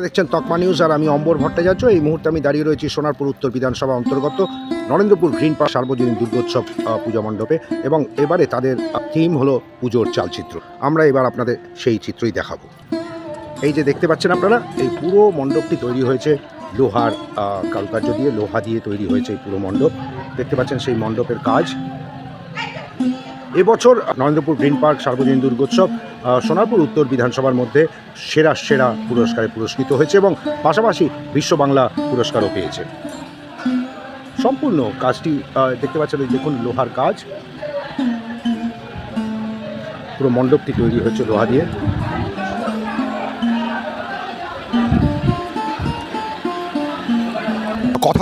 দেখছেন তকমা নিউজ আর আমি অম্বর ভট্টাচার্য। এই মুহূর্তে আমি দাঁড়িয়ে রয়েছি সোনারপুর উত্তর বিধানসভা অন্তর্গত নরেন্দ্রপুর গ্রিন পার্ক সার্বজনীন দুর্গোৎসব পূজা মণ্ডপে এবং এবারে তাদের থিম হলো পুজোর চালচিত্র। আমরা এবার আপনাদের সেই চিত্রই দেখাবো। এই যে দেখতে পাচ্ছেন আপনারা, এই পুরো মণ্ডপটি তৈরি হয়েছে লোহার কারুকার্য দিয়ে, লোহা দিয়ে তৈরি হয়েছে এই পুরো মণ্ডপ। দেখতে পাচ্ছেন সেই মণ্ডপের কাজ। এবছর নরেন্দ্রপুর গ্রিন পার্ক সার্বজনীন দুর্গোৎসব সোনারপুর উত্তর বিধানসভার মধ্যে সেরা সেরা পুরস্কারে পুরস্কৃত হয়েছে এবং পাশাপাশি বিশ্ব বাংলা পুরস্কারও পেয়েছে। সম্পূর্ণ কাজটি দেখতে পাচ্ছেন দেখুন লোহার কাজ। পুরো মণ্ডপটি তৈরি হয়েছে লোহা দিয়ে।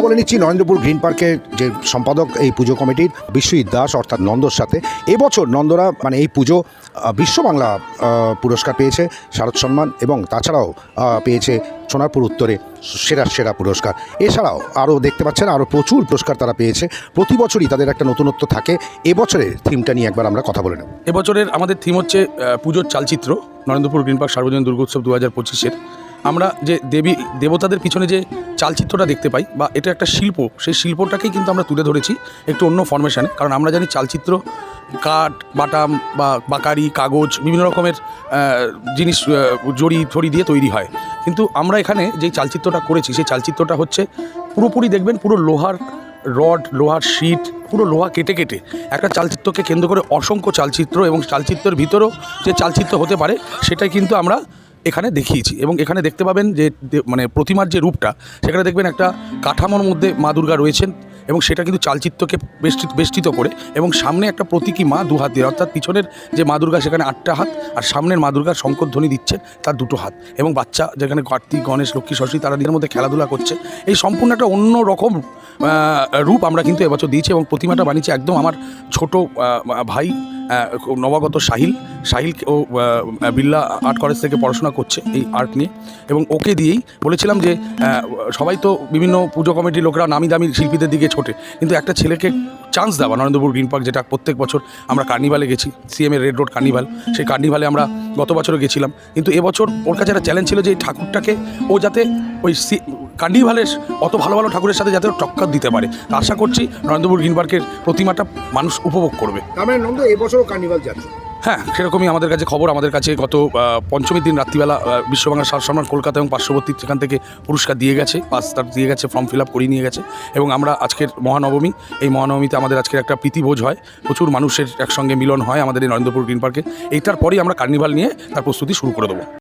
কথা বলে নিচ্ছি। নরেন্দ্রপুর গ্রিন পার্কের যে সম্পাদক এই পুজো কমিটির বিশ্বজিৎ দাস, অর্থাৎ নন্দর সাথে। এবছর নন্দরা মানে এই পুজো বিশ্ব বাংলা পুরস্কার পেয়েছে, শারদ সম্মান, এবং তাছাড়াও পেয়েছে সোনারপুর উত্তরে সেরা সেরা পুরস্কার। এছাড়াও আরও দেখতে পাচ্ছেন, আরও প্রচুর পুরস্কার তারা পেয়েছে। প্রতি বছরই তাদের একটা নতুনত্ব থাকে। এবছরের থিমটা নিয়ে একবার আমরা কথা বলে নেব। এবছরের আমাদের থিম হচ্ছে পুজোর চালচিত্র, নরেন্দ্রপুর গ্রিন পার্ক সার্বজনীন দুর্গোৎসব দু হাজার পঁচিশের। আমরা যে দেবী, দেবতাদের পিছনে যে চালচিত্রটা দেখতে পাই, বা এটা একটা শিল্প, সেই শিল্পটাকেই কিন্তু আমরা তুলে ধরেছি একটু অন্য ফরমেশনে কারণ আমরা জানি চালচিত্র, কাঠ, বাটাম, বা বাকারি, কাগজ, বিভিন্ন রকমের জিনিস জড়ি ঠড়ি দিয়ে তৈরি হয়। কিন্তু আমরা এখানে যে চালচিত্রটা করেছি, সেই চালচিত্রটা হচ্ছে পুরোপুরি দেখবেন পুরো লোহার রড, লোহার শিট, পুরো লোহা কেটে কেটে একটা চালচিত্রকে কেন্দ্র করে অসংখ্য চালচিত্র এবং চালচিত্রের ভিতরেও যে চালচিত্র হতে পারে, সেটাই কিন্তু আমরা এখানে দেখিয়েছি এবং এখানে দেখতে পাবেন যে মানে প্রতিমার যে রূপটা, সেখানে দেখবেন একটা কাঠামোর মধ্যে মা দুর্গা রয়েছেন এবং সেটা কিন্তু চালচিত্রকে বেষ্টিত বেষ্টিত করে এবং সামনে একটা প্রতীকী মা দু হাত দিয়ে, অর্থাৎ পিছনের যে মা দুর্গা, সেখানে আটটা হাত আর সামনের মা দুর্গার শঙ্করধ্বনি দিচ্ছেন তার দুটো হাত এবং বাচ্চা যেখানে কার্তিক, গণেশ, লক্ষ্মী সরস্বতী তারা নিজের মধ্যে খেলাধুলা করছে। এই সম্পূর্ণ একটা অন্য রকম রূপ আমরা কিন্তু এবছর দিয়েছি এবং প্রতিমাটা বানিয়েছি একদম আমার ছোট ভাই নবাগত সাহিল সাহিল ও বিল্লা আর্ট কলেজ থেকে পড়াশোনা করছে এই আর্ট নিয়ে। এবং ওকে দিয়েই বলেছিলাম যে সবাই তো বিভিন্ন পুজো কমিটির লোকরা নামি দামি শিল্পীদের দিকে ছোটে। কিন্তু একটা ছেলেকে চান্স দেওয়া, নরেন্দ্রপুর গ্রিন পার্ক যেটা প্রত্যেক বছর আমরা কার্নিভালে গেছি সিএম এর রেড রোড কার্নিভাল সেই কার্নিভালে আমরা গত বছরও গেছিলাম। কিন্তু এবছর ওর কাছে একটা চ্যালেঞ্জ ছিল যে এই ঠাকুরটাকে ও যাতে ওই কার্নিভালের অত ভালো ভালো ঠাকুরের সাথে যাতে টক্কর দিতে পারে। তা আশা করছি নরেন্দ্রপুর গ্রিন পার্কের প্রতিমাটা মানুষ উপভোগ করবে। মানে নন্দ এবছরও কার্নিভাল যাচ্ছে? হ্যাঁ সেরকমই আমাদের কাছে খবর। আমাদের কাছে গত পঞ্চমীর দিন রাত্রিবেলা আহ, বিশ্ববাংলা সার সম্মান কলকাতা এবং পার্শ্ববর্তী সেখান থেকে পুরস্কার দিয়ে গেছে পাস তার দিয়ে গেছে ফর্ম ফিল আপ করিয়ে নিয়ে গেছে। এবং আমরা আজকের মহানবমী এই মহানবমীতে আমাদের আজকের একটা প্রীতিভোজ হয়। প্রচুর মানুষের একসঙ্গে মিলন হয় আমাদের এই নরেন্দ্রপুর গ্রিন পার্কে। এইটার পরেই আমরা কার্নিভাল নিয়ে তার প্রস্তুতি শুরু করে দেবো।